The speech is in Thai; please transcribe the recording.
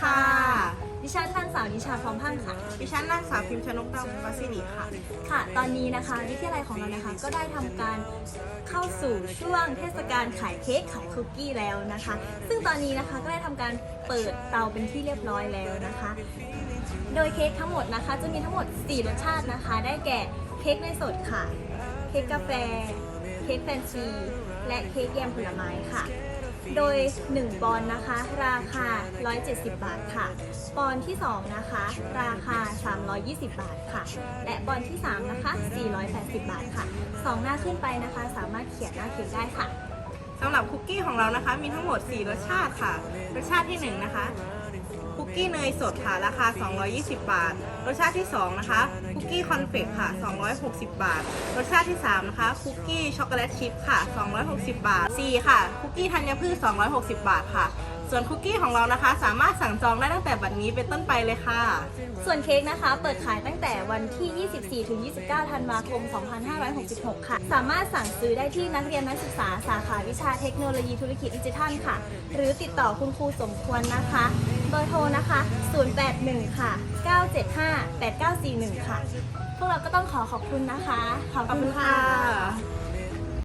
ค่ะ ดิฉันนางสาวนิชาพร้อมพันธ์ค่ะ ดิฉันนางสาวพิมพ์ชนกดาววาสิริค่ะ ค่ะ ตอนนี้นะคะวิทยาลัยของเรานะคะก็ได้ทำการเข้าสู่ช่วงเทศกาลขายเค้กขายคุกกี้แล้วนะคะ ซึ่งตอนนี้นะคะก็ได้ทำการเปิดเตาเป็นที่เรียบร้อยแล้วนะคะ โดยเค้กทั้งหมดนะคะ จะมีทั้งหมด 4 รสชาตินะคะ ได้แก่เค้กเนยสดค่ะ เค้กกาแฟ เค้กแฟนซี และเค้กแยมผลไม้ค่ะ โดย 1 ปอนด์นะคะ ราคา 170 บาทค่ะ ปอนด์ที่ 2 นะคะ ราคา 320 บาทค่ะ และปอนด์ที่ 3 นะคะ 480 บาทค่ะ 2 หน้าขึ้นไปนะคะ สามารถเขียนหน้าเค้กได้ค่ะสำหรับคุกกี้ของเรานะคะ มีทั้งหมด 4 รสชาติค่ะ รสชาติที่ 1 นะคะ คุกกี้เนยสดค่ะ ราคา 220 บาท รสชาติที่ 2 นะคะ คุกกี้คอนเฟกค่ะ 260 บาท รสชาติที่ 3 นะคะ คุกกี้ช็อกโกแลตชิพค่ะ 260 บาท 4 ค่ะ คุกกี้ธัญพืช 260 บาทค่ะ ส่วนคุกกี้ของเรานะคะ สามารถสั่งจองได้ตั้งแต่บัดนี้เป็นต้นไปเลยค่ะ ส่วนเค้กนะคะ เปิดขายตั้งแต่วันที่ 24 ถึง 29 ธันวาคม 2566 ค่ะ สามารถสั่งซื้อได้ที่นักเรียนนักศึกษาสาขาวิชาเทคโนโลยีธุรกิจดิจิทัลค่ะ หรือติดต่อคุณครูสมควรนะคะ เบอร์โทรนะคะ 081 ค่ะ 975 8941 ค่ะ พวกเราก็ต้องขอขอบคุณนะคะ ขอบขอบคุคุณณค่ะค่ะ